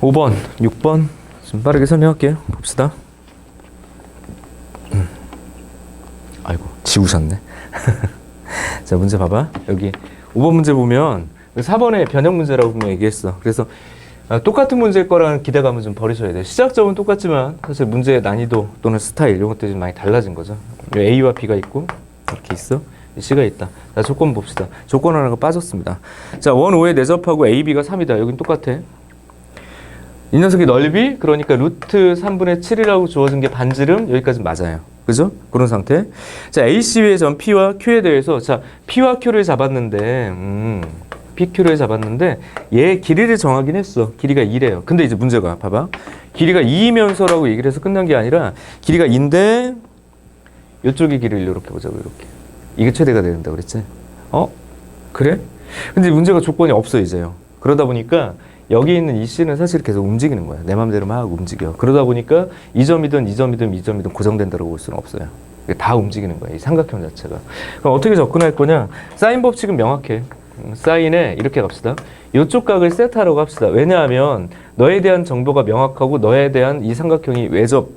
5번, 6번 좀 빠르게 설명할게요. 봅시다. 음. 아이고, 지우셨네. 자, 문제 봐봐. 여기 5번 문제 보면 4번에 변형 문제라고 분명 얘기했어. 그래서 아, 똑같은 문제일 거라는 기대감은 좀 버리셔야 돼요. 시작점은 똑같지만 사실 문제의 난이도 또는 스타일 이런 것들이 좀 많이 달라진 거죠. A와 B가 있고 이렇게 있어. C가 있다. 자, 조건 봅시다. 조건 하나가 빠졌습니다. 자, 원 5에 내접하고 A, B가 3이다. 여긴 똑같아. 이 녀석이 넓이 그러니까 루트 3분의 7이라고 주어진 게 반지름 여기까지 맞아요. 그죠? 그런 상태. 자, AC의 점 P와 Q에 대해서 자, P와 Q를 잡았는데 음, PQ를 잡았는데 얘 길이를 정하긴 했어. 길이가 2래요. 근데 이제 문제가 봐봐. 길이가 2이면서라고 얘기를 해서 끝난 게 아니라 길이가 2인데 이쪽의 길이를 이렇게 보자고 이렇게. 이게 최대가 된다 그랬지? 어? 그래? 근데 문제가 조건이 없어 이제요. 그러다 보니까 여기 있는 이 C는 사실 계속 움직이는 거야. 내 맘대로 막 움직여. 그러다 보니까 이 점이든 이 점이든 이 점이든 고정된다고 볼 수는 없어요. 다 움직이는 거야. 이 삼각형 자체가. 그럼 어떻게 접근할 거냐? 사인 법칙은 명확해. 음, 사인에 이렇게 갑시다. 이쪽 각을 세타라고 합시다. 왜냐하면 너에 대한 정보가 명확하고 너에 대한 이 삼각형이 외접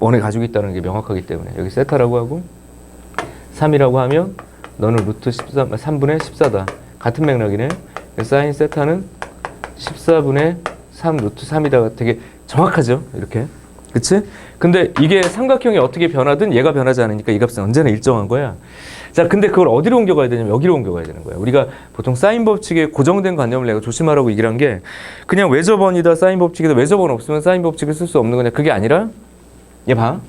원에 가지고 있다는 게 명확하기 때문에 여기 세타라고 하고 3이라고 하면 너는 루트 13, 3분의 14다. 같은 맥락이네. 사인 세타는 14분의 3 루트 3이다. 되게 정확하죠? 이렇게. 그치? 근데 이게 삼각형이 어떻게 변하든 얘가 변하지 않으니까 이 값은 언제나 일정한 거야. 자, 근데 그걸 어디로 옮겨가야 되냐면 여기로 옮겨가야 되는 거야. 우리가 보통 사인 법칙에 고정된 관념을 내가 조심하라고 얘기를 한 게 그냥 외접원이다 사인 법칙이다 외접원 없으면 사인 법칙을 쓸 수 없는 거냐. 그게 아니라 얘 봐.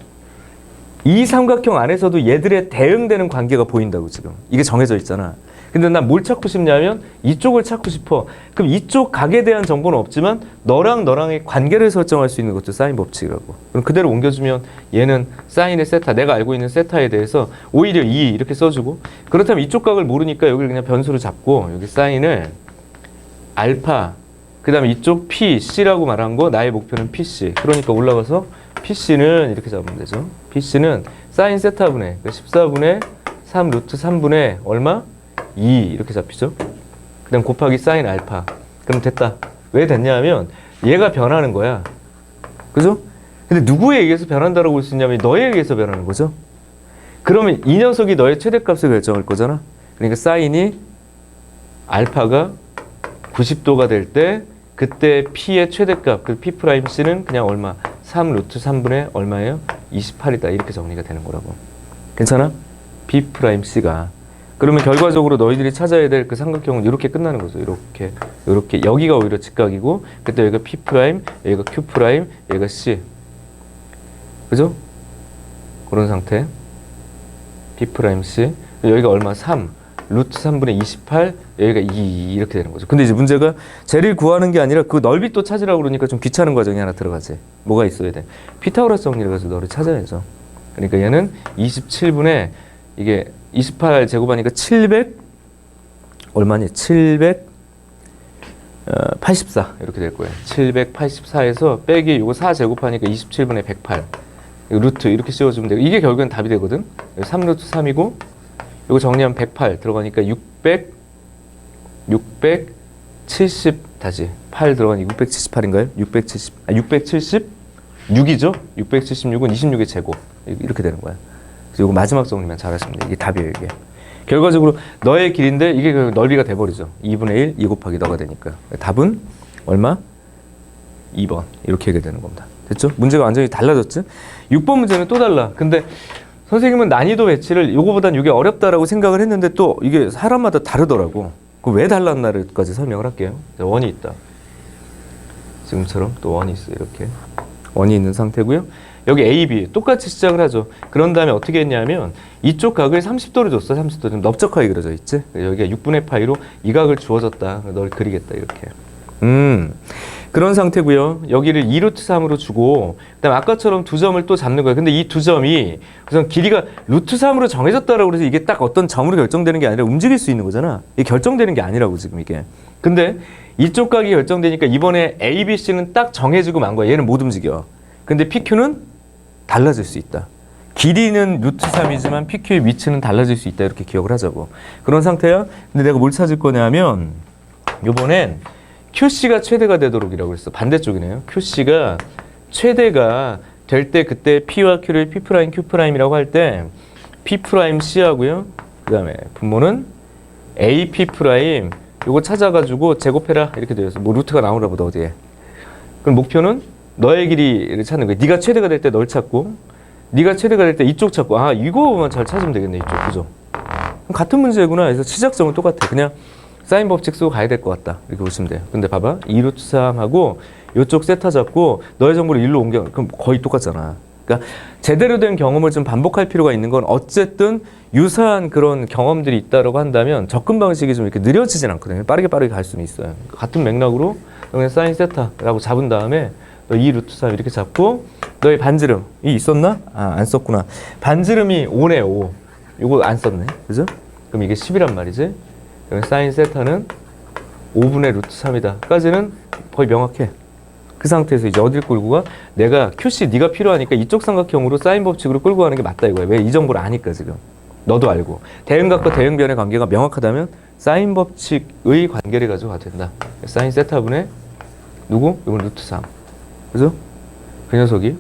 이 삼각형 안에서도 얘들의 대응되는 관계가 보인다고 지금. 이게 정해져 있잖아. 근데 난 뭘 찾고 싶냐면 이쪽을 찾고 싶어. 그럼 이쪽 각에 대한 정보는 없지만 너랑 너랑의 관계를 설정할 수 있는 것도 사인 법칙이라고. 그럼 그대로 옮겨주면 얘는 사인의 세타, 내가 알고 있는 세타에 대해서 오히려 2 이렇게 써주고 그렇다면 이쪽 각을 모르니까 여기를 그냥 변수로 잡고 여기 사인을 알파 그 다음에 이쪽 P, C라고 말한 거 나의 목표는 PC. 그러니까 올라가서 PC는 이렇게 잡으면 되죠. PC는 사인 세타분의 14분의 3 루트 3분의 얼마? 2 이렇게 잡히죠. 그 다음 곱하기 사인 알파. 그럼 됐다. 왜 됐냐 하면 얘가 변하는 거야. 그죠? 근데 누구에 의해서 변한다고 볼 수 있냐면 너에 의해서 변하는 거죠. 그러면 이 녀석이 너의 최대값을 결정할 거잖아. 그러니까 사인이 알파가 90도가 될 때 그때 P의 최대값, 그 P 프라임 C는 그냥 얼마? 3 루트 3분의 얼마예요? 28이다. 이렇게 정리가 되는 거라고. 괜찮아? B 프라임 C가. 그러면 결과적으로 너희들이 찾아야 될 그 삼각형은 이렇게 끝나는 거죠. 이렇게, 이렇게. 여기가 오히려 직각이고, 그때 여기가 P 프라임, 여기가 Q 프라임, 여기가 C. 그죠? 그런 상태. P 프라임 C. 여기가 얼마? 3. 루트 3분의 28, 여기가 2 이렇게 되는 거죠. 근데 이제 문제가 쟤를 구하는 게 아니라 그 넓이 또 찾으라고 그러니까 좀 귀찮은 과정이 하나 들어가지. 뭐가 있어야 돼? 피타고라스 정리를 가서 너를 찾아야죠. 그러니까 얘는 27분의 이게 28 제곱하니까 700 얼마니? 700 어, 84 이렇게 될 거예요. 784에서 빼기 요거 4 제곱하니까 27분의 108 이거 루트 이렇게 씌워주면 되고 이게 결국엔 답이 되거든. 3루트 3이고 이거 정리하면 108 들어가니까 600 670 다시 8 들어가니까 678인가요? 670 아 676이죠? 676은 26의 제곱 이렇게 되는 거야. 그래서 이거 마지막 정리만 잘하시면 돼. 이게 답이에요 이게. 결과적으로 너의 길인데 이게 그 넓이가 돼버리죠. 2분의 1, 2 곱하기 너가 되니까. 답은 얼마? 2번 이렇게 되는 겁니다. 됐죠? 문제가 완전히 달라졌지? 6번 문제는 또 달라. 근데 선생님은 난이도 배치를 요거보단 이게 어렵다라고 생각을 했는데 또 이게 사람마다 다르더라고. 그럼 왜 달랐나를까지 설명을 할게요. 자, 원이 있다. 지금처럼 또 원이 있어 이렇게 원이 있는 상태고요. 여기 A, B 똑같이 시작을 하죠. 그런 다음에 어떻게 했냐면 이쪽 각을 30도로 줬어. 30도 좀 넓적하게 그려져 있지. 여기가 6분의 파이로 이 각을 주어졌다. 널 그리겠다 이렇게. 음. 그런 상태고요. 여기를 2루트 3으로 주고 그다음 아까처럼 두 점을 또 잡는 거예요. 근데 이 두 점이 우선 길이가 루트 3으로 정해졌다라고 그래서 이게 딱 어떤 점으로 결정되는 게 아니라 움직일 수 있는 거잖아. 이게 결정되는 게 아니라고 지금 이게. 근데 이쪽 각이 결정되니까 이번에 A, B, C는 딱 정해지고 만 거야. 얘는 못 움직여. 근데 PQ는 달라질 수 있다. 길이는 루트 3이지만 PQ의 위치는 달라질 수 있다. 이렇게 기억을 하자고. 그런 상태야. 근데 내가 뭘 찾을 거냐면 요번엔 QC가 최대가 되도록이라고 그랬어. 반대쪽이네요. QC가 최대가 될 때 그때 P와 Q를 P 프라임 Q 프라임이라고 할 때 P 프라임 C하고요. 그다음에 분모는 A P 프라임 요거 찾아가지고 제곱해라 이렇게 되어 있어. 뭐 루트가 나오나 보다 어디에. 그럼 목표는 너의 길이를 찾는 거야. 네가 최대가 될 때 널 찾고 네가 최대가 될 때 이쪽 찾고 아 이거만 잘 찾으면 되겠네 이쪽 그죠? 같은 문제구나. 그래서 시작점은 똑같아. 그냥 사인 법칙 쓰고 가야 될 것 같다. 이렇게 보시면 돼요. 근데 봐봐. 2루트 3하고 이쪽 세타 잡고 너의 정보를 일로 옮겨. 그럼 거의 똑같잖아. 그러니까 제대로 된 경험을 좀 반복할 필요가 있는 건 어쨌든 유사한 그런 경험들이 있다라고 한다면 접근 방식이 좀 이렇게 느려지진 않거든요. 빠르게 빠르게 갈 수는 있어요. 같은 맥락으로 그냥 사인 세타라고 잡은 다음에 너 2루트 3 이렇게 잡고 너의 반지름이 있었나? 아, 안 썼구나. 반지름이 5네, 5. 이거 안 썼네. 그죠? 그럼 이게 10이란 말이지. 그럼 사인 세타는 5분의 루트 3이다. 까지는 거의 명확해. 그 상태에서 이제 어딜 끌고 가? 내가 QC 네가 필요하니까 이쪽 삼각형으로 사인 법칙으로 끌고 가는 게 맞다 이거야. 왜 이 정보를 아니까 지금. 너도 알고. 대응각과 대응변의 관계가 명확하다면 사인 법칙의 관계를 가지고 가도 된다. 사인 세타분의 누구? 이건 루트 3. 그죠? 그 녀석이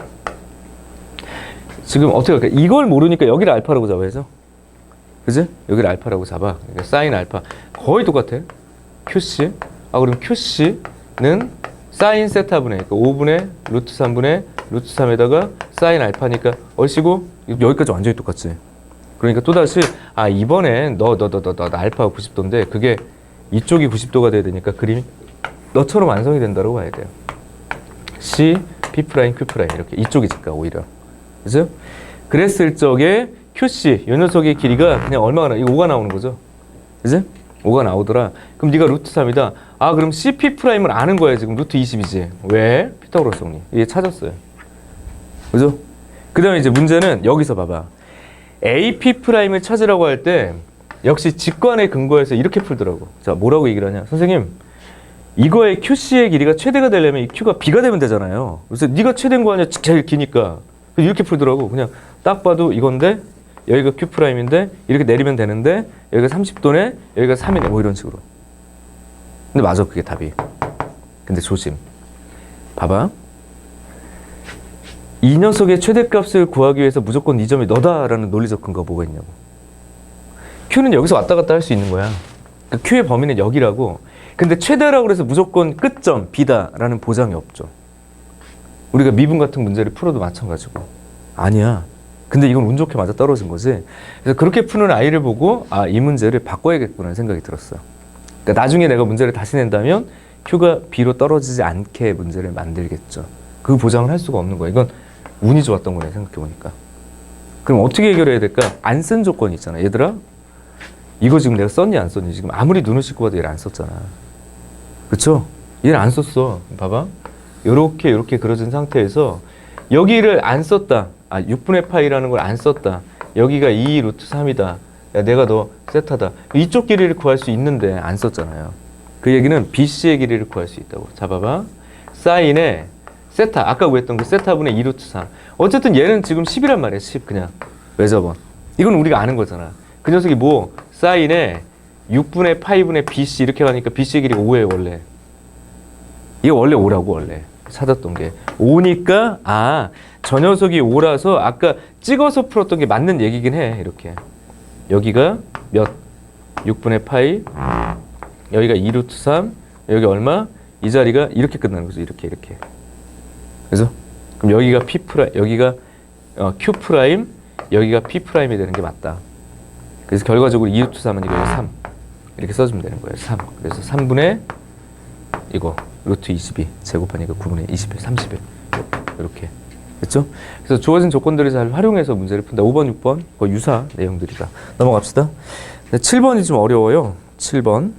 지금 어떻게 할까? 이걸 모르니까 여기를 알파라고 잡아야죠. 그지? 여기를 알파라고 잡아. 그러니까 사인 알파 거의 똑같아. QC. 아 그럼 QC는 사인 세타분의 그러니까 5분의 루트 3분의 루트 3에다가 사인 알파니까 얼씨구 여기까지 완전히 똑같지. 그러니까 또 다시 아 이번엔 너너 너 너 너 알파가 90도인데 그게 이쪽이 90도가 돼야 되니까 그림이 너처럼 완성이 된다고 봐야 돼요. C, P 프라임, Q 프라임 이렇게 이쪽이니까 오히려 그죠? 그랬을 적에 QC 요 녀석의 길이가 그냥 얼마가 나? 이거 5가 나오는 거죠, 그지? 5가 나오더라. 그럼 네가 루트 3이다. 아 그럼 CP 프라임을 아는 거야 지금 루트 20이지. 왜? 피타고라스 정리. 이게 찾았어요. 그죠? 그 다음에 이제 문제는 여기서 봐봐. AP 프라임을 찾으라고 할 때 역시 직관에 근거해서 이렇게 풀더라고. 자 뭐라고 얘기를 하냐? 선생님 이거의 QC의 길이가 최대가 되려면 이 Q가 B가 되면 되잖아요. 그래서 네가 최대인 거 아니야? 제일 기니까. 이렇게 풀더라고. 그냥 딱 봐도 이건데 여기가 Q 프라임인데 이렇게 내리면 되는데 여기가 30도네 여기가 3이네 뭐 이런 식으로. 근데 맞아 그게 답이. 근데 조심. 봐봐. 이 녀석의 최대값을 구하기 위해서 무조건 이 점이 너다라는 논리적 근거가 뭐가 있냐고. Q는 여기서 왔다 갔다 할 수 있는 거야. 그러니까 Q의 범위는 여기라고. 근데 최대라고 해서 무조건 끝점 B다라는 보장이 없죠. 우리가 미분 같은 문제를 풀어도 마찬가지고. 아니야. 근데 이건 운 좋게 맞아 떨어진 거지. 그래서 그렇게 푸는 아이를 보고 아, 이 문제를 바꿔야겠구나 생각이 들었어요. 그러니까 나중에 내가 문제를 다시 낸다면 Q가 B로 떨어지지 않게 문제를 만들겠죠. 그 보장을 할 수가 없는 거야. 이건 운이 좋았던 거네 생각해 보니까. 그럼 어떻게 해결해야 될까? 안 쓴 조건이 있잖아. 얘들아, 이거 지금 내가 썼니 안 썼니? 지금 아무리 눈을 씻고 봐도 얘를 안 썼잖아. 그쵸? 얘를 안 썼어. 봐봐. 요렇게 요렇게 그려진 상태에서 여기를 안 썼다. 아, 6분의 파이라는 걸 안 썼다. 여기가 2 루트 3이다. 야, 내가 너 세타다. 이쪽 길이를 구할 수 있는데 안 썼잖아요. 그 얘기는 BC의 길이를 구할 수 있다고. 자, 봐봐. 사인에 세타. 아까 구했던 그 세타분의 2 루트 3. 어쨌든 얘는 지금 10이란 말이야. 10 그냥. 왜 저번? 이건 우리가 아는 거잖아. 그 녀석이 뭐 사인에 6분의 파이분의 BC 이렇게 가니까 BC의 길이가 5예요 원래. 이게 원래 5라고 원래 찾았던 게 5니까 아 저 녀석이 5라서 아까 찍어서 풀었던 게 맞는 얘기긴 해 이렇게. 여기가 몇? 6분의 파이 여기가 2루트 3 여기 얼마? 이 자리가 이렇게 끝나는 거죠 이렇게 이렇게. 그래서? 그럼 여기가 P 프라 여기가 어, Q 프라임? 여기가 P 프라임이 되는 게 맞다. 그래서 결과적으로 2루트 3은 이거 3 이렇게 써주면 되는 거예요 3 그래서 3분의 이거 루트 22 제곱하니까 9분의 21 30일 이렇게. 됐죠? 그래서 주어진 조건들을 잘 활용해서 문제를 푼다. 5번 6번 거의 유사 내용들이다. 넘어갑시다. 7번이 좀 어려워요. 7번.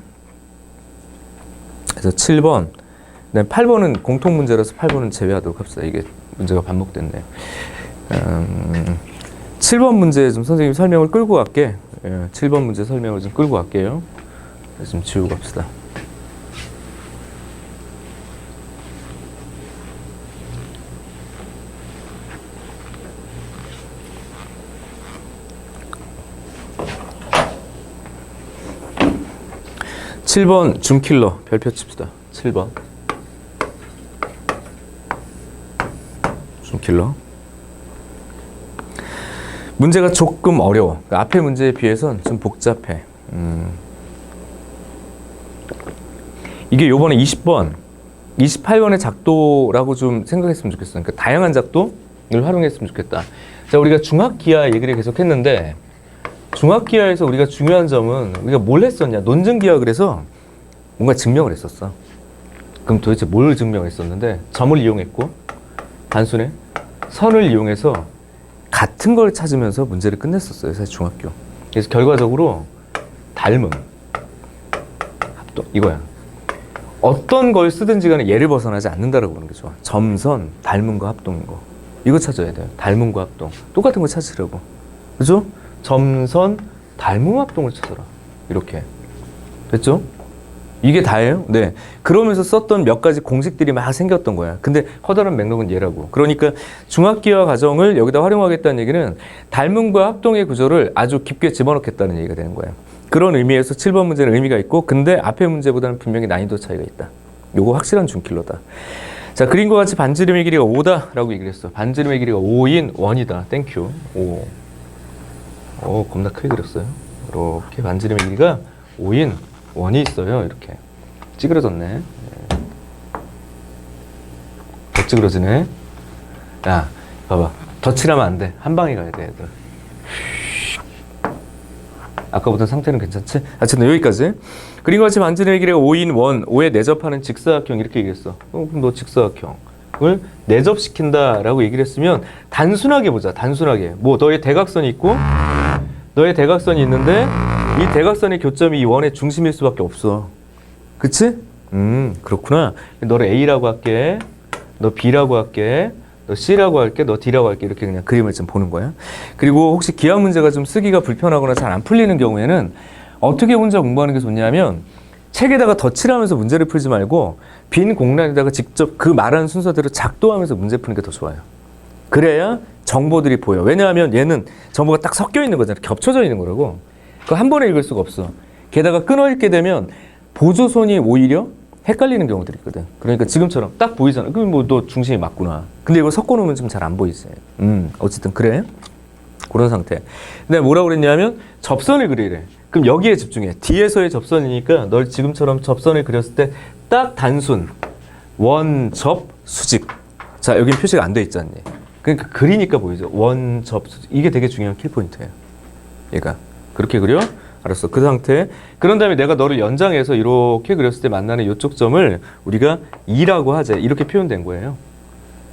그래서 7번. 네, 8번은 공통 문제라서 8번은 제외하도록 합시다. 이게 문제가 반복됐네. 음, 7번 문제 좀 선생님 설명을 끌고 갈게. 예, 7번 문제 설명을 좀 끌고 갈게요. 그래서 좀 지우고 갑시다 7번 줌킬러 별표 칩시다. 7번. 줌킬러. 문제가 조금 어려워. 그러니까 앞에 문제에 비해선 좀 복잡해. 음. 이게 요번에 20번, 28번의 작도라고 좀 생각했으면 좋겠어. 그러니까 다양한 작도를 활용했으면 좋겠다. 자, 우리가 중학기하 얘기를 계속 했는데, 중학기하에서 우리가 중요한 점은 우리가 뭘 했었냐? 논증기하 그래서 뭔가 증명을 했었어. 그럼 도대체 뭘 증명을 했었는데, 점을 이용했고, 단순에 선을 이용해서 같은 걸 찾으면서 문제를 끝냈었어요. 사실 중학교. 그래서 결과적으로 닮음, 합동 이거야. 어떤 걸 쓰든지 간에 얘를 벗어나지 않는다라고 보는 게 좋아. 점선, 닮음과 합동인 거. 이거 찾아야 돼요. 닮음과 합동. 똑같은 거 찾으려고. 그죠? 점선, 합동을 찾아라. 이렇게. 됐죠? 이게 다예요? 네. 그러면서 썼던 몇 가지 공식들이 막 생겼던 거야. 근데 커다란 맥락은 얘라고. 그러니까 중학기화 과정을 여기다 활용하겠다는 얘기는 닮음과 합동의 구조를 아주 깊게 집어넣겠다는 얘기가 되는 거야. 그런 의미에서 7번 문제는 의미가 있고, 근데 앞에 문제보다는 분명히 난이도 차이가 있다. 요거 확실한 중킬러다. 자, 그림과 같이 반지름의 길이가 5다라고 얘기를 했어. 반지름의 길이가 5인 1이다. 땡큐. 5. 오, 겁나 크게 그렸어요. 이렇게 반지름의 길이가 5인 1이 있어요. 이렇게. 찌그러졌네. 네. 더 찌그러지네. 야, 봐봐. 더 칠하면 안 돼. 한 방에 가야 돼, 애들. 아까보다 상태는 괜찮지? 어쨌든 여기까지. 그림과 같이 반지름의 길이가 5인 1, 5에 내접하는 직사각형 이렇게 얘기했어. 어, 그럼 너 직사각형을 내접시킨다 라고 얘기를 했으면 단순하게 보자. 단순하게. 뭐 너의 대각선이 있고 너의 대각선이 있는데 이 대각선의 교점이 이 원의 중심일 수밖에 없어. 그치? 음, 그렇구나. 너를 A라고 할게. 너 B라고 할게. 너 C라고 할게. 너 D라고 할게. 이렇게 그냥 그림을 좀 보는 거야. 그리고 혹시 기하 문제가 좀 쓰기가 불편하거나 잘 안 풀리는 경우에는 어떻게 혼자 공부하는 게 좋냐면 책에다가 덧칠하면서 문제를 풀지 말고 빈 공란에다가 직접 그 말하는 순서대로 작도하면서 문제 푸는 게 더 좋아요. 그래야 정보들이 보여. 왜냐하면 얘는 정보가 딱 섞여 있는 거잖아. 겹쳐져 있는 거라고. 그거 한 번에 읽을 수가 없어. 게다가 끊어 읽게 되면 보조선이 오히려 헷갈리는 경우들이 있거든. 그러니까 지금처럼 딱 보이잖아. 그럼 뭐 너 중심이 맞구나. 근데 이거 섞어 놓으면 좀 잘 안 보이지. 음, 어쨌든 그래. 그런 상태. 근데 뭐라고 그랬냐면 접선을 그리래. 그럼 여기에 집중해. 뒤에서의 접선이니까 널 지금처럼 접선을 그렸을 때 딱 단순 원접 수직. 자, 여기 표시가 안 돼 있지 않니? 그러니까 그리니까 보이죠. 원접. 이게 되게 중요한 킬 포인트예요. 얘가 그렇게 그려? 알았어. 그 상태. 그런 다음에 내가 너를 연장해서 이렇게 그렸을 때 만나는 이쪽 점을 우리가 2라고 하재. 이렇게 표현된 거예요.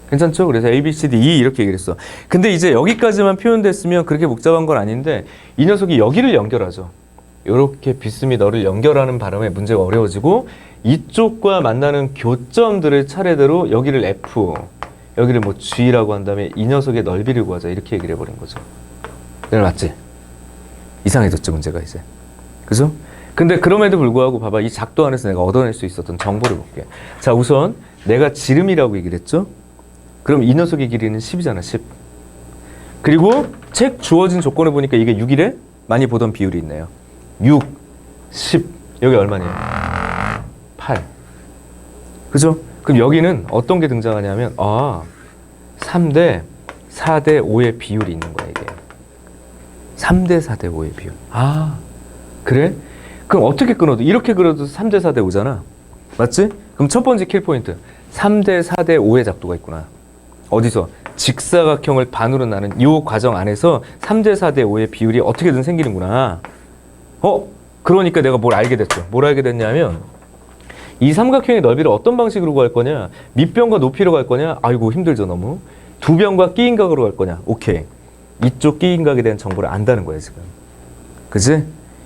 괜찮죠? 그래서 A, B, C, D, E 이렇게 얘기했어. 근데 이제 여기까지만 표현됐으면 그렇게 복잡한 건 아닌데 이 녀석이 여기를 연결하죠. 이렇게 비스미 너를 연결하는 바람에 문제가 어려워지고 이쪽과 만나는 교점들을 차례대로 여기를 F, 여기를 뭐 G라고 한 다음에 이 녀석의 넓이를 구하자 이렇게 얘기를 해버린 거죠. 내가 맞지? 이상해졌죠 문제가 이제. 그죠? 근데 그럼에도 불구하고 봐봐 이 작도 안에서 내가 얻어낼 수 있었던 정보를 볼게. 자 우선 내가 지름이라고 얘기를 했죠. 그럼 이 녀석의 길이는 10이잖아 10. 그리고 책 주어진 조건을 보니까 이게 6이래? 많이 보던 비율이 있네요. 6, 10 여기 얼마냐? 8. 그죠? 그럼 여기는 어떤 게 등장하냐면 아 3대 4대 5의 비율이 있는 거야 이게. 3대 4대 5의 비율. 아, 그래? 그럼 어떻게 끊어도 이렇게 그려도 3대 4대 5잖아. 맞지? 그럼 첫 번째 킬 포인트. 3대 4대 5의 작도가 있구나. 어디서? 직사각형을 반으로 나는 이 과정 안에서 3대 4대 5의 비율이 어떻게든 생기는구나. 어? 그러니까 내가 뭘 알게 됐죠. 뭘 알게 됐냐면 이 삼각형의 넓이를 어떤 방식으로 구할 거냐? 밑변과 높이로 갈 거냐? 아이고 힘들죠 너무. 두 변과 끼인각으로 갈 거냐? 오케이. 이쪽 끼인각에 대한 정보를 안다는 거야 지금. 그지?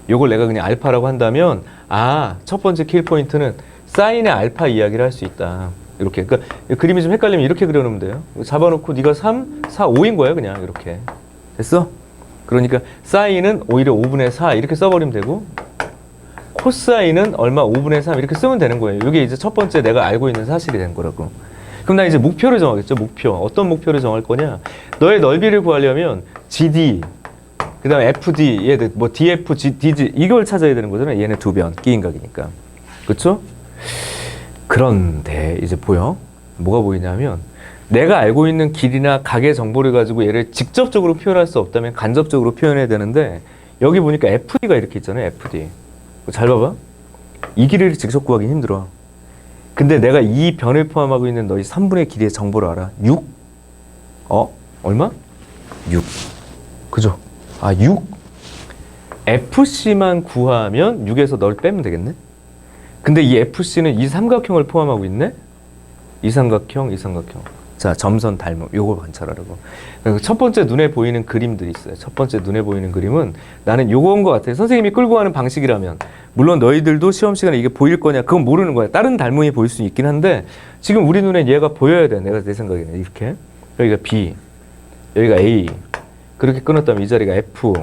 요걸 내가 그냥 알파라고 한다면 아 첫 번째 킬 포인트는 사인의 알파 이야기를 할 수 있다. 이렇게 그러니까 이 그림이 좀 헷갈리면 이렇게 그려놓으면 돼요. 잡아놓고 네가 3, 4, 5인 거야 그냥 이렇게 됐어? 그러니까 사인은 오히려 5분의 4 이렇게 써버리면 되고 코사인은 얼마 5분의 3 이렇게 쓰면 되는 거예요. 이게 이제 첫 번째 내가 알고 있는 사실이 된 거라고. 그럼 나 이제 목표를 정하겠죠. 목표. 어떤 목표를 정할 거냐? 너의 넓이를 구하려면 GD, 그 다음에 FD, 얘들 뭐 DF, G, DG 이걸 찾아야 되는 거잖아요. 얘네 두 변, 끼인각이니까. 그쵸? 그런데 이제 보여? 뭐가 보이냐면 내가 알고 있는 길이나 각의 정보를 가지고 얘를 직접적으로 표현할 수 없다면 간접적으로 표현해야 되는데 여기 보니까 FD가 이렇게 있잖아요. FD. 잘 봐봐. 이 길이를 직접 구하기 힘들어. 근데 내가 이 변을 포함하고 있는 너희 3분의 길이의 정보를 알아. 6? 어? 얼마? 6. 그죠? 아, 6. FC만 구하면 6에서 널 빼면 되겠네? 근데 이 FC는 이 삼각형을 포함하고 있네? 이 삼각형, 이 삼각형. 자, 점선 닮음. 요걸 관찰하라고. 그리고 첫 번째 눈에 보이는 그림들이 있어요. 첫 번째 눈에 보이는 그림은 나는 요거인 것 같아. 선생님이 끌고 가는 방식이라면. 물론 너희들도 시험 시간에 이게 보일 거냐. 그건 모르는 거야. 다른 닮음이 보일 수 있긴 한데 지금 우리 눈에 얘가 보여야 돼. 내가 내 생각에는. 이렇게. 여기가 B. 여기가 A. 그렇게 끊었다면 이 자리가 F.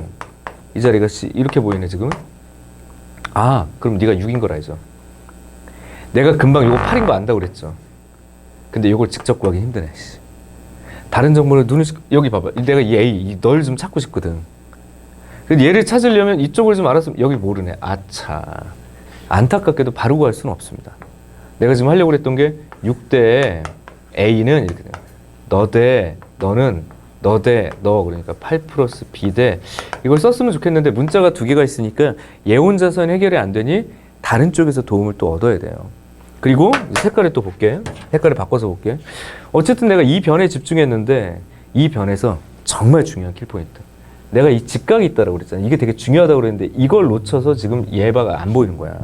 이 자리가 C. 이렇게 보이네, 지금. 아, 그럼 네가 6인 걸 알죠. 내가 금방 요거 8인 거 안다고 그랬죠. 근데 이걸 직접 구하기 힘드네. 씨. 다른 정보를 눈을 씩- 여기 봐봐. 내가 이 A 널좀 찾고 싶거든. 얘를 찾으려면 이쪽을 좀 알았으면 여기 모르네. 아차. 안타깝게도 바로 구할 수는 없습니다. 내가 지금 하려고 했던 게 6대 A는 이렇게. 너대 너는 너대 너 그러니까 8 플러스 B 대 이걸 썼으면 좋겠는데 문자가 두 개가 있으니까 예혼자선 해결이 안 되니 다른 쪽에서 도움을 또 얻어야 돼요. 그리고 색깔을 또 볼게. 색깔을 바꿔서 볼게. 어쨌든 내가 이 변에 집중했는데 이 변에서 정말 중요한 킬포인트. 내가 이 직각이 있다라고 그랬잖아. 이게 되게 중요하다고 그랬는데 이걸 놓쳐서 지금 예바가 안 보이는 거야.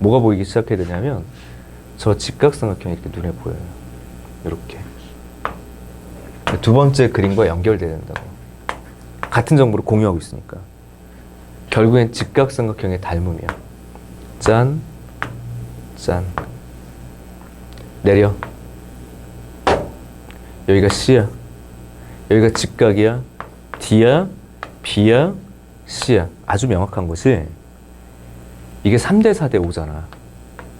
뭐가 보이기 시작해야 되냐면 저 직각삼각형이 이렇게 눈에 보여요. 이렇게. 두 번째 그림과 연결돼야 된다고. 같은 정보를 공유하고 있으니까. 결국엔 직각삼각형의 닮음이야. 짠, 짠. 내려. 여기가 C야. 여기가 직각이야. D야, B야, C야. 아주 명확한 것이 이게 3대 4대 5잖아.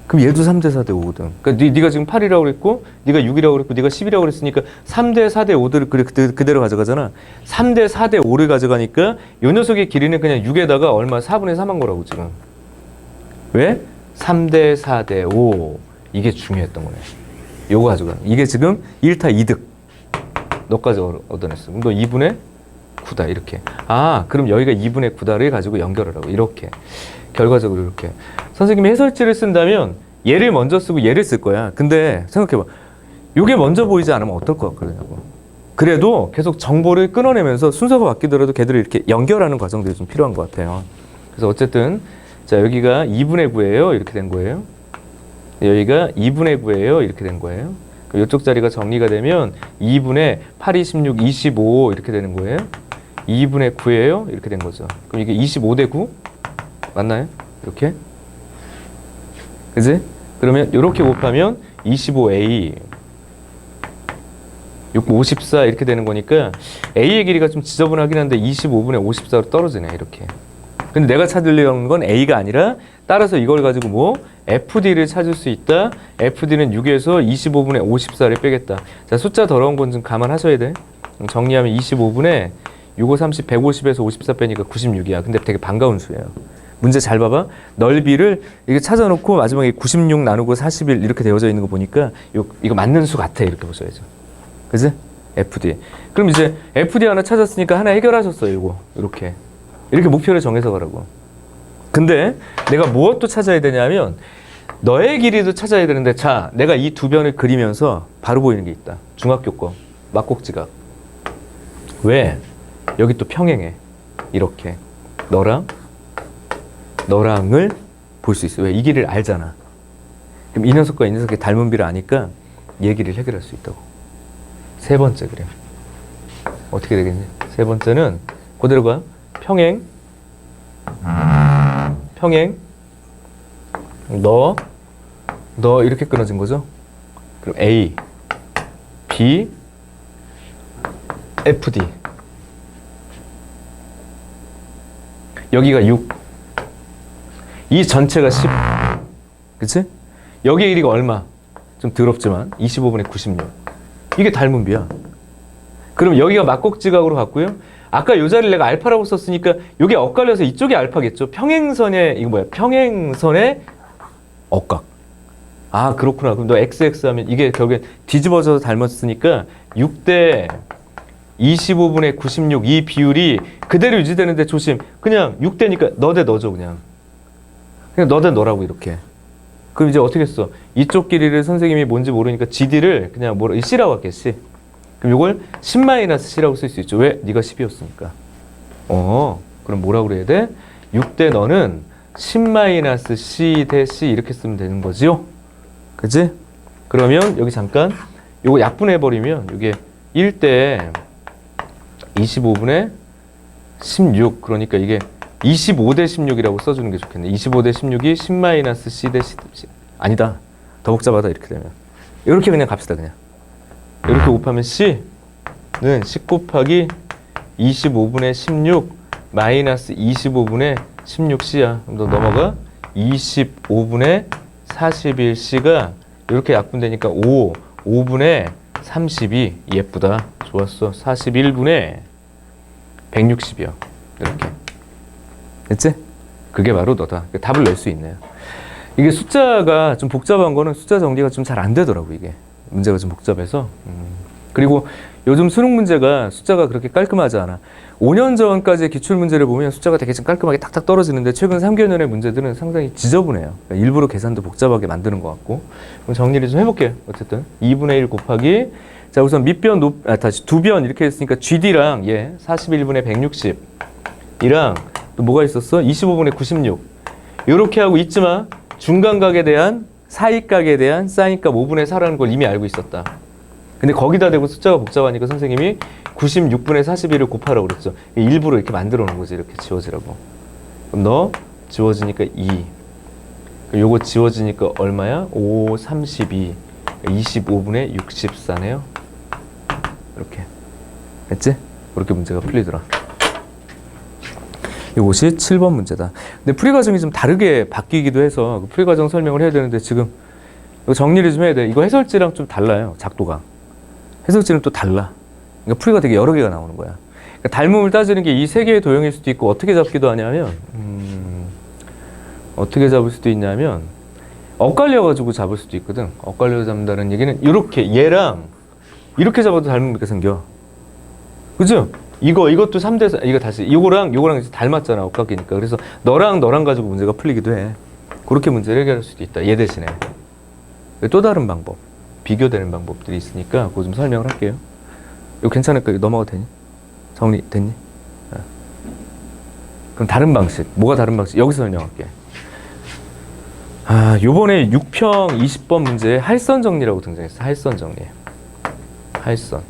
그럼 얘도 3대 4대 5거든. 그러니까 네, 네가 지금 8이라고 그랬고 네가 6이라고 그랬고 네가 10이라고 그랬으니까 3대 4대 5를 그래, 그대- 그대로 가져가잖아. 3대 4대 5를 가져가니까 요 녀석의 길이는 그냥 6에다가 얼마 4분의 3한 거라고 지금. 왜? 3대 4대 5 이게 중요했던 거네. 요거 가져가. 이게 지금 1타 2득. 너까지 얻- 얻어냈어. 그럼 너 2분의 9다 이렇게. 아 그럼 여기가 2분의 9다를 가지고 연결하라고 이렇게. 결과적으로 이렇게. 선생님이 해설지를 쓴다면 얘를 먼저 쓰고 얘를 쓸 거야. 근데 생각해봐. 요게 먼저 보이지 않으면 어떨 것 같거든요. 그래도 계속 정보를 끊어내면서 순서가 바뀌더라도 걔들을 이렇게 연결하는 과정들이 좀 필요한 것 같아요. 그래서 어쨌든 자 여기가 2분의 9예요. 이렇게 된 거예요. 여기가 2분의 9예요. 이렇게 된 거예요. 이쪽 자리가 정리가 되면 2분의 8, 26, 25 이렇게 되는 거예요. 2분의 9예요. 이렇게 된 거죠. 그럼 이게 25대 9 맞나요? 이렇게? 그지? 그러면 이렇게 곱하면 25a 6, 54 이렇게 되는 거니까 a의 길이가 좀 지저분하긴 한데 25분의 54로 떨어지네 이렇게. 근데 내가 찾으려는 건 a가 아니라 따라서 이걸 가지고 뭐 fd를 찾을 수 있다. fd는 6에서 25분의 54를 빼겠다. 자 숫자 더러운 건 좀 감안하셔야 돼. 그럼 정리하면 25분의 6, 5, 30, 150에서 54 빼니까 96이야. 근데 되게 반가운 수예요. 문제 잘 봐봐. 넓이를 이게 찾아놓고 마지막에 96 나누고 41 이렇게 되어져 있는 거 보니까 요, 이거 맞는 수 같아 이렇게 보셔야죠. 그지? FD. 그럼 이제 FD 하나 찾았으니까 하나 해결하셨어요. 이거 이렇게 이렇게 목표를 정해서 가라고. 근데 내가 무엇도 찾아야 되냐면 너의 길이도 찾아야 되는데 자 내가 이 두 변을 그리면서 바로 보이는 게 있다. 중학교 거 막곡지각. 왜? 여기 또 평행해. 이렇게 너랑 너랑을 볼 수 있어. 왜? 이 길이를 알잖아. 그럼 이 녀석과 이 녀석의 닮은 비를 아니까 얘기를 해결할 수 있다고. 세 번째 그래. 어떻게 되겠니? 세 번째는 그대로 가. 평행. 평행. 너. 너 이렇게 끊어진 거죠? 그럼 A, B, FD. 여기가 6. 이 전체가 10. 그치? 여기의 길이가 얼마? 좀 더럽지만 25분의 96. 이게 닮은 비야. 그럼 여기가 막곡지각으로 갔고요. 아까 요 자리를 내가 알파라고 썼으니까 이게 엇갈려서 이쪽이 알파겠죠. 평행선의 이거 뭐야? 평행선의 억각. 아 그렇구나. 그럼 너 XX 하면 이게 결국엔 뒤집어져서 닮았으니까 6대 25분의 96 이 비율이 그대로 유지되는데 조심. 그냥 6대니까 너 대 너죠 그냥. 그냥 너 대 너라고 이렇게. 그럼 이제 어떻게 했어? 이쪽 길이를 선생님이 뭔지 모르니까 GD를 그냥 뭐라 이 C라고 할게 C. 그럼 이걸 10-C라고 쓸 수 있죠. 왜? 네가 10이었으니까. 어, 그럼 뭐라고 그래야 돼? 6대 너는 10-C 대 C 이렇게 쓰면 되는 거지요? 그지? 그러면 여기 잠깐 요거 약분해버리면 이게 1대 25분의 16 그러니까 이게 25대 16이라고 써주는 게 좋겠네 25대 16이 10-C 대 C, 아니다 더 복잡하다 이렇게 되면 이렇게 그냥 갑시다 그냥 이렇게 곱하면 C는 10 곱하기 25분의 16 마이너스 25분의 16C야. 그럼 너 넘어가 25분의 41C가 이렇게 약분되니까 5, 5분의 32 예쁘다. 좋았어. 41분의 160이요. 이렇게. 됐지? 그게 바로 너다. 답을 낼 수 있네요. 이게 숫자가 좀 복잡한 거는 숫자 정리가 좀 잘 안 되더라고 이게 문제가 좀 복잡해서. 음. 그리고 요즘 수능 문제가 숫자가 그렇게 깔끔하지 않아. 5년 전까지의 기출 문제를 보면 숫자가 되게 좀 깔끔하게 탁탁 떨어지는데 최근 3개년의 문제들은 상당히 지저분해요. 그러니까 일부러 계산도 복잡하게 만드는 것 같고. 그럼 정리를 좀 해볼게요 어쨌든. 2분의 1 곱하기. 자 우선 밑변 높, 아, 다시 두 변 이렇게 했으니까 GD랑 예 41분의 160 이랑 또 뭐가 있었어? 25분의 96 이렇게 하고 있지만 중간각에 대한 사이각에 대한 사인값 5분의 4라는 걸 이미 알고 있었다. 근데 거기다 대고 숫자가 복잡하니까 선생님이 96분의 41을 곱하라고 그랬죠. 일부러 이렇게 만들어 놓은 거지. 이렇게 지워지라고. 그럼 너 지워지니까 2. 그럼 요거 지워지니까 얼마야? 5, 32. 25분의 64네요. 이렇게. 됐지? 그렇게 문제가 풀리더라. 이것이 7번 문제다. 근데 풀이 과정이 좀 다르게 바뀌기도 해서 그 풀이 과정 설명을 해야 되는데 지금 정리를 좀 해야 돼. 이거 해설지랑 좀 달라요. 작도가. 해설지는 또 달라. 그러니까 풀이가 되게 여러 개가 나오는 거야. 그러니까 닮음을 따지는 게 이 세 개의 도형일 수도 있고 어떻게 잡기도 하냐면 음, 어떻게 잡을 수도 있냐면 엇갈려 가지고 잡을 수도 있거든. 엇갈려 잡는다는 얘기는 이렇게 얘랑 이렇게 잡아도 닮음이 생겨. 그죠? 이거 이것도 3대 4 이거 다시 이거랑 이거랑 닮았잖아 엇갈리니까. 그래서 너랑 너랑 가지고 문제가 풀리기도 해. 그렇게 문제를 해결할 수도 있다. 얘 대신에. 또 다른 방법. 비교되는 방법들이 있으니까 그거 좀 설명을 할게요. 이거 괜찮을까 이거 넘어가도 되니? 정리 됐니? 어. 그럼 다른 방식. 뭐가 다른 방식? 여기서 설명할게. 아 요번에 6평 20번 문제에 할선 정리라고 등장했어 할선 정리. 할선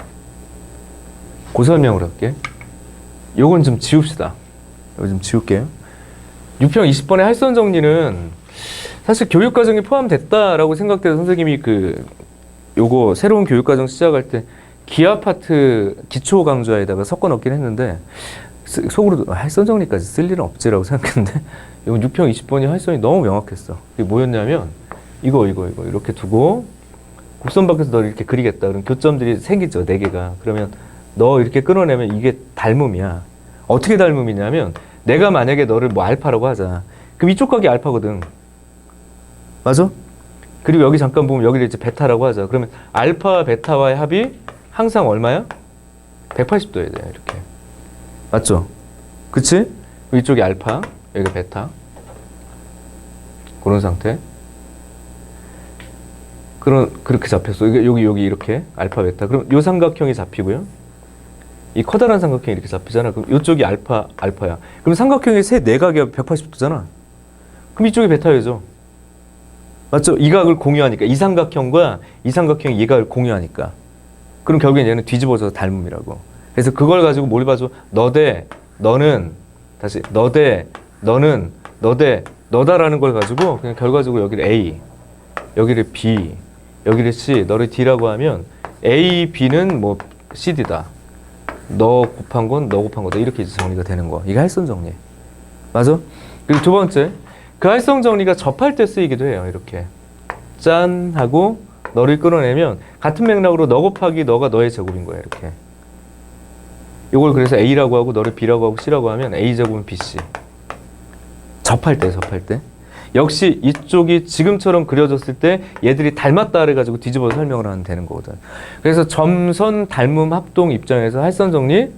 그 설명을 할게. 요건 좀 지웁시다. 이거 좀 지울게요. 6평 20번의 할선 정리는 사실 교육 과정이 포함됐다라고 생각돼서 선생님이 그 요거 새로운 교육 과정 시작할 때 기하 파트 기초 강좌에다가 섞어 넣긴 했는데 쓰- 속으로 할선 정리까지 쓸 일은 없지라고 생각했는데 이건 6평 20번이 할선이 너무 명확했어. 이게 뭐였냐면 이거 이거 이거 이렇게 두고 곡선 밖에서 너를 이렇게 그리겠다. 그럼 교점들이 생기죠. 네 개가. 그러면 너 이렇게 끊어내면 이게 닮음이야. 어떻게 닮음이냐면 내가 만약에 너를 뭐 알파라고 하자. 그럼 이쪽 각이 알파거든. 맞아? 그리고 여기 잠깐 보면 여기를 이제 베타라고 하자. 그러면 알파 베타와의 합이 항상 얼마야? 180도여야 돼. 이렇게. 맞죠? 그치? 이쪽이 알파, 여기 베타. 그런 상태. 그런 그렇게 잡혔어. 여기 여기 이렇게 알파 베타. 그럼 요 삼각형이 잡히고요. 이 커다란 삼각형이 이렇게 잡히잖아. 그럼 이쪽이 알파 알파야. 그럼 삼각형의 세 내각이 180도잖아. 그럼 이쪽이 베타여죠. 맞죠? 이 각을 공유하니까 이 삼각형과 이 삼각형이 이 각을 공유하니까. 그럼 결국엔 얘는 뒤집어져서 닮음이라고. 그래서 그걸 가지고 뭘 봐줘? 너대 너는 다시 너대 너는 너대 너다라는 걸 가지고 그냥 결과적으로 여기를 A 여기를 B 여기를 C 너를 D라고 하면 A, B는 뭐 CD다. 너 곱한 건 너 곱한 거다. 이렇게 이제 정리가 되는 거. 이게 할선 정리. 맞아? 그리고 두 번째. 그 할선 정리가 접할 때 쓰이기도 해요. 이렇게. 짠 하고 너를 끌어내면 같은 맥락으로 너 곱하기 너가 너의 제곱인 거야. 이렇게. 이걸 그래서 A라고 하고 너를 B라고 하고 C라고 하면 A 제곱은 BC. 접할 때 접할 때. 역시 이쪽이 지금처럼 그려졌을 때 얘들이 닮았다 그래가지고 뒤집어 설명을 하면 되는 거거든. 그래서 점선 닮음 합동 입장에서 할선 정리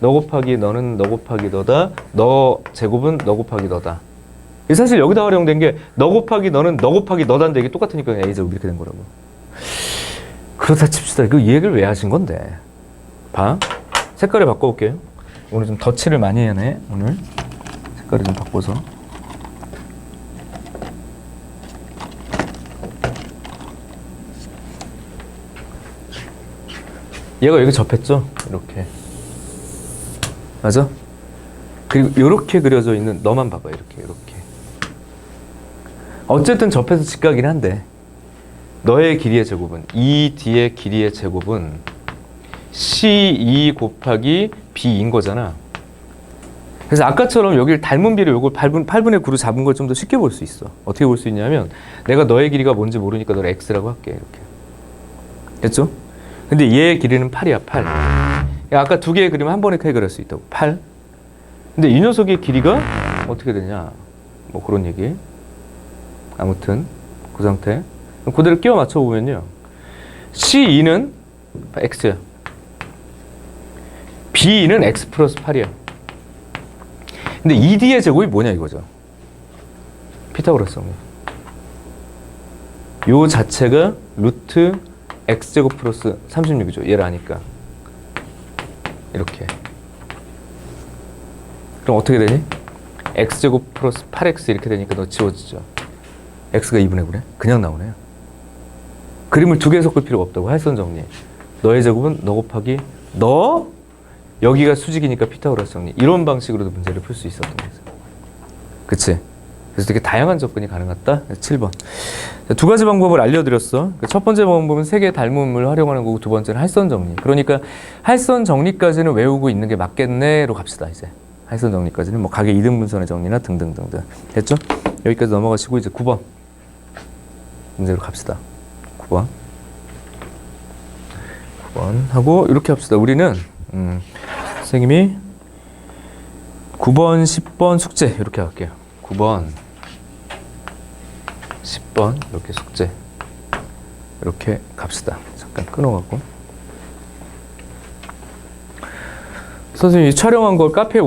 너 곱하기 너는 너 곱하기 너다 너 제곱은 너 곱하기 너다. 사실 여기다 활용된 게 너 곱하기 너는 너 곱하기 너다인데 이게 똑같으니까 A 제곱 이렇게 된 거라고. 그렇다 칩시다. 이 얘기를 왜 하신 건데? 봐. 색깔을 바꿔볼게요. 오늘 좀 덧칠을 많이 해네. 오늘 색깔을 좀 바꿔서. 얘가 여기 접했죠? 이렇게. 맞아? 그리고 이렇게 그려져 있는 너만 봐봐. 이렇게 이렇게. 어쨌든 접해서 직각이긴 한데 너의 길이의 제곱은 이 뒤의 길이의 제곱은 C2 곱하기 B인 거잖아. 그래서 아까처럼 여기를 닮은 비를 요걸 8분, 8분의 9로 잡은 걸 좀 더 쉽게 볼 수 있어. 어떻게 볼 수 있냐면 내가 너의 길이가 뭔지 모르니까 너를 X라고 할게. 이렇게. 됐죠? 근데 얘의 길이는 8이야, 8. 아까 두 개의 그림을 한 번에 해결할 수 있다고. 8. 근데 이 녀석의 길이가 어떻게 되냐? 뭐 그런 얘기. 아무튼 그 상태. 그대로 끼워 맞춰 보면요. C2는 X야. B2는 X 플러스 8이야. 근데 2D의 제곱이 뭐냐 이거죠. 피타고라스입니다. 요 자체가 루트 X제곱 플러스 36이죠. 얘를 아니까. 이렇게. 그럼 어떻게 되니? X제곱 플러스 8X 이렇게 되니까 너 지워지죠. X가 2분의 9네? 그냥 나오네요. 그림을 두 개 섞을 필요가 없다고 할선 정리. 너의 제곱은 너 곱하기 너 여기가 수직이니까 피타고라스 정리. 이런 방식으로도 문제를 풀 수 있었던 거죠. 그치? 그래서 되게 다양한 접근이 가능하다. 7번. 두 가지 방법을 알려드렸어. 그첫 번째 방법은 세 개의 닮음을 활용하는 거고 두 번째는 할선 정리. 그러니까 할선 정리까지는 외우고 있는 게 맞겠네로 갑시다 이제. 할선 정리까지는 뭐 가게 이등 분선의 정리나 등등등등. 됐죠? 여기까지 넘어가시고 이제 9번 문제로 갑시다. 9번. 9번 하고 이렇게 합시다. 우리는 음, 선생님이 9번, 10번 숙제 이렇게 할게요. 9번, 10번 이렇게 숙제 이렇게 갑시다. 잠깐 끊어갖고 선생님 이 촬영한 걸 카페에